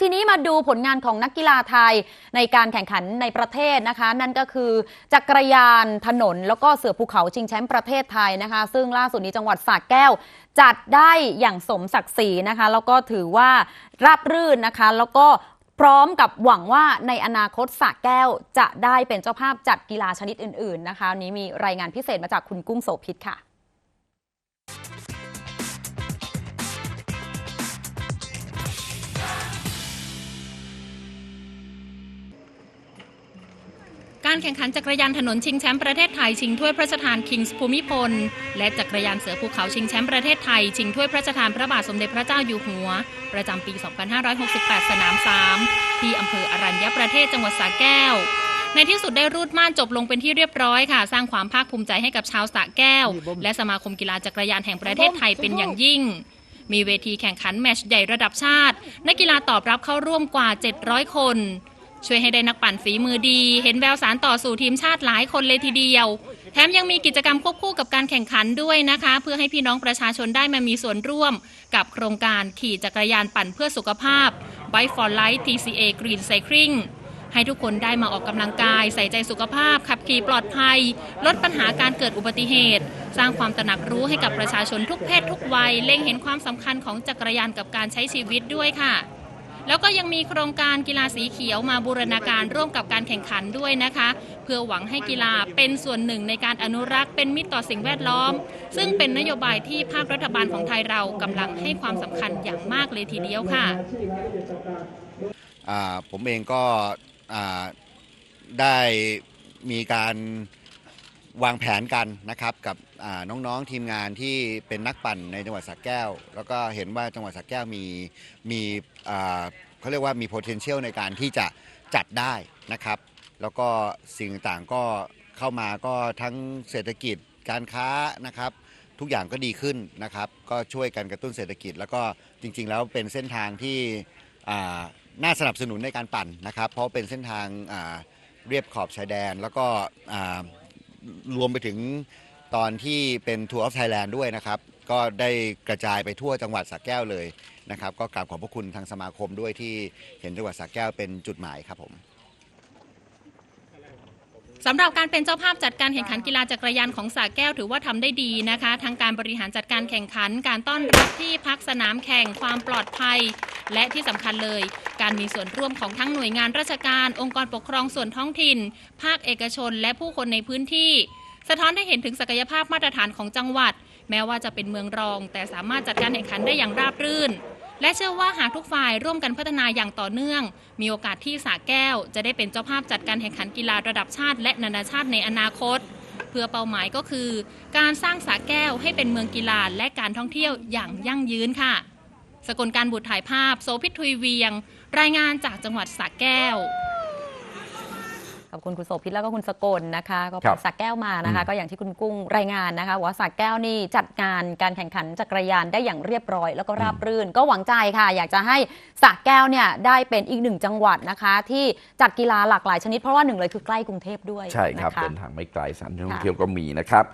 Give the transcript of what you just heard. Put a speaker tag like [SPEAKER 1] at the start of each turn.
[SPEAKER 1] ทีนี้มาดูผลงานของนักกีฬาไทยในการแข่งขันในประเทศนะคะ นั่นก็คือจักรยานถนน แล้วก็เสือภูเขาชิงแชมป์ประเทศไทยนะคะ ซึ่งล่าสุดนี้จังหวัดสระแก้ว จัดได้อย่างสมศักดิ์ศรีนะคะ แล้วก็ถือว่าราบรื่นนะคะ แล้วก็พร้อมกับหวังว่าในอนาคตสระแก้วจะได้เป็นเจ้าภาพจัดกีฬาชนิดอื่น ๆ นะคะนนี้มีรายงานพิเศษมาจากคุณกุ้งโสภิตค่ะ
[SPEAKER 2] การแข่งขันจักรยานถนนชิงแชมป์ประเทศไทยชิงถ้วยพระราชทานคิงส์ภูมิพล และจักรยานเสือภูเขาชิงแชมป์ประเทศไทยชิงถ้วยพระราชทานพระบาทสมเด็จพระเจ้าอยู่หัว ประจำปี 2568 สนาม 3 ที่อำเภออรัญญประเทศจังหวัดสระแก้ว ในที่สุดได้รูดม่านจบลงเป็นที่เรียบร้อยค่ะ สร้างความภาคภูมิใจให้กับชาวสระแก้ว และสมาคมกีฬาจักรยานแห่งประเทศไทยเป็นอย่างยิ่งมีเวทีแข่งขันแมตช์ใหญ่ระดับชาติ นักกีฬาตอบรับเข้าร่วมกว่า 700 คน ช่วยให้ได้นักปั่นฝีมือดี เห็นแววสารต่อสู่ทีมชาติหลายคนเลยทีเดียว แถมยังมีกิจกรรมควบคู่กับการแข่งขันด้วยนะคะ เพื่อให้พี่น้องประชาชนได้มามีส่วนร่วม กับโครงการขี่จักรยานปั่นเพื่อสุขภาพ Bike for Life TCA Green Cycling ให้ทุกคนได้มาออกกำลังกาย ใส่ใจสุขภาพ ขับขี่ปลอดภัย ลดปัญหาการเกิดอุบัติเหตุ สร้างความตระหนักรู้ให้กับประชาชนทุกเพศทุกวัยเล็งเห็นความสำคัญของจักรยานกับการใช้ชีวิตด้วยค่ะ แล้วก็ยังมีโครงการกีฬาสีเขียวมาบูรณาการร่วมกับการแข่งขันด้วยนะคะ เพื่อหวังให้กีฬาเป็นส่วนหนึ่งในการอนุรักษ์เป็นมิตรต่อสิ่งแวดล้อม ซึ่งเป็นนโยบายที่ภาครัฐบาลของไทยเรากำลังให้ความสำคัญอย่างมากเลยทีเดียวค่ะ
[SPEAKER 3] ผมเองก็ได้มีการ วางแผนกันนะครับกับน้องๆทีมงานที่เป็นนักปั่นในจังหวัดสระแก้ว แล้วก็เห็นว่าจังหวัดสระแก้วมีมีเขาเรียกว่ามี potential ในการที่จะจัดได้นะครับ แล้วก็สิ่งต่างก็เข้ามาก็ทั้งเศรษฐกิจการค้านะครับ ทุกอย่างก็ดีขึ้นนะครับ ก็ช่วยกันกระตุ้นเศรษฐกิจ แล้วก็จริง ๆ แล้วเป็นเส้นทางที่น่าสนับสนุนในการปั่นนะครับ เพราะเป็นเส้นทางเรียบขอบชายแดน แล้วก็ รวมไปถึงตอนที่เป็นทัวร์ออฟไทยแลนด์ด้วยนะครับ ก็ได้กระจายไปทั่วจังหวัดสระแก้วเลยนะครับ ก็กราบขอบพระคุณทางสมาคมด้วยที่เห็นจังหวัดสระแก้วเป็นจุดหมายครับผม
[SPEAKER 2] สำหรับการเป็นเจ้าภาพจัดการแข่งขันกีฬาจักรยานของสระแก้วถือว่าทำได้ดีนะคะ ทั้งการบริหารจัดการแข่งขัน การต้อนรับที่พักสนามแข่งความปลอดภัย และที่สำคัญเลย การมีส่วนร่วมของทั้งหน่วยงานราชการ องค์กรปกครองส่วนท้องถิ่น ภาคเอกชน และผู้คนในพื้นที่ สะท้อนให้เห็นถึงศักยภาพมาตรฐานของจังหวัด แม้ว่าจะเป็นเมืองรอง แต่สามารถจัดการแข่งขันได้อย่างราบรื่น และเชื่อว่าหากทุกฝ่ายร่วมกันพัฒนาอย่างต่อเนื่อง มีโอกาสที่สระแก้ว จะได้เป็นเจ้าภาพจัดการแข่งขันกีฬาระดับชาติ และนานาชาติในอนาคตเพื่อเป้าหมายก็คือ การสร้างสระแก้วให้เป็นเมืองกีฬาและการท่องเที่ยวอย่างยั่งยืนค่ะ สกลการบุตรถ่ายภาพโซพิททุยเวียง รายงานจากจังหวัดสระแก้ว
[SPEAKER 1] ขอบคุณคุณโสภิตแล้วก็คุณสกลนะคะก็
[SPEAKER 4] ครั
[SPEAKER 1] ไป
[SPEAKER 4] บ
[SPEAKER 1] สักแก้วมานะคะ ก็อย่างที่คุณกุ้งรายงานนะคะว่าสักแก้วนี่จัดงานการแข่งขันจักรยานได้อย่างเรียบร้อย แล้วก็ราบรื่น ก็หวังใจค่ะ อยากจะให้สักแก้วเนี่ยได้เป็นอีกหนึ่งจังหวัดนะคะ ที่จัดกีฬาหลากหลายชนิดเพราะว่าหนึ่งเลยคือใกล้กรุงเทพด้วย
[SPEAKER 4] ใช่ครับ
[SPEAKER 1] นะคะ
[SPEAKER 4] เดินทางไม่ไกลสถานที่ท่อง
[SPEAKER 1] ค่ะ
[SPEAKER 4] เที่ยวก็มีนะครับ